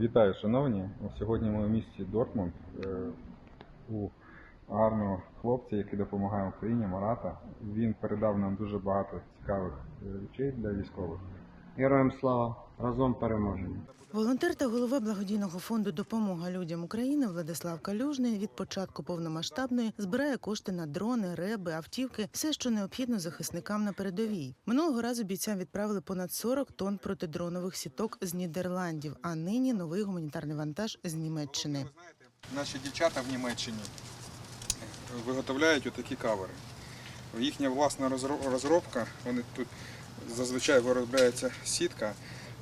Вітаю, шановні. Сьогодні ми в місті Дортмунд е, у гарного хлопця, який допомагає Україні, Марата. Він передав нам дуже багато цікавих е, речей для військових. Героям слава! Разом переможемо! Волонтер та голова благодійного фонду Допомога людям України Владислав Калюжний від початку повномасштабної збирає кошти на дрони, реби, автівки, все, що необхідно захисникам на передовій. Минулого разу бійцям відправили понад 40 тонн протидронових сіток з Нідерландів, а нині новий гуманітарний вантаж з Німеччини. Наші дівчата в Німеччині виготовляють отакі кавери. Їхня власна розро- розробка, вони тут зазвичай виробляється сітка,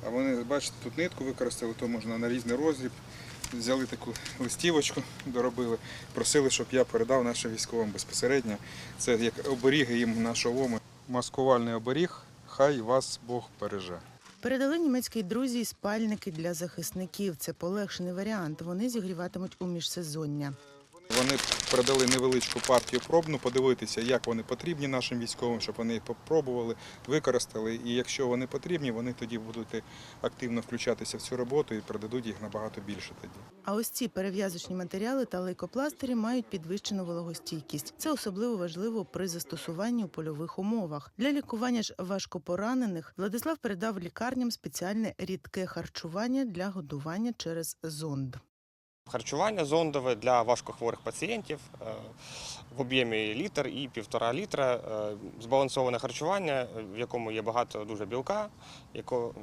а вони, бачите, тут нитку використали, то можна на різний розріб. Взяли таку листівочку, доробили, просили, щоб я передав нашим військовим безпосередньо. Це як оберіги їм на шоломи. Маскувальний оберіг, хай вас Бог береже. Передали німецькій друзі спальники для захисників. Це полегшений варіант. Вони зігріватимуть у міжсезоння. Вони передали невеличку партію пробну, подивитися, як вони потрібні нашим військовим, щоб вони їх попробували, використали. І якщо вони потрібні, вони тоді будуть активно включатися в цю роботу і передадуть їх набагато більше тоді. А ось ці перев'язочні матеріали та лейкопластирі мають підвищену вологостійкість. Це особливо важливо при застосуванні у польових умовах. Для лікування ж важкопоранених Владислав передав лікарням спеціальне рідке харчування для годування через зонд. Харчування зондове для важкохворих пацієнтів е, в об'ємі літр і півтора літра. Е, Збалансоване харчування, е, в якому є багато дуже білка, якого,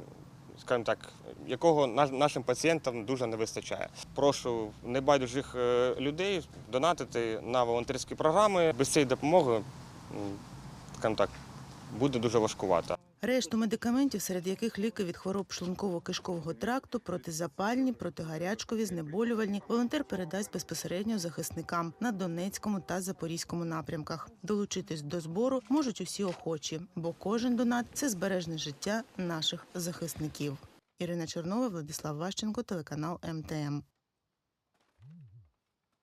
так, якого нашим пацієнтам дуже не вистачає. Прошу небайдужих людей донатити на волонтерські програми. Без цієї допомоги, скажімо так, буде дуже важкувато. Решту медикаментів, серед яких ліки від хвороб шлунково-кишкового тракту, протизапальні, протигарячкові, знеболювальні, волонтер передасть безпосередньо захисникам на Донецькому та Запорізькому напрямках. Долучитись до збору можуть усі охочі, бо кожен донат це збережне життя наших захисників. Ірина Чорнова, Владислав Ващенко, телеканал МТМ.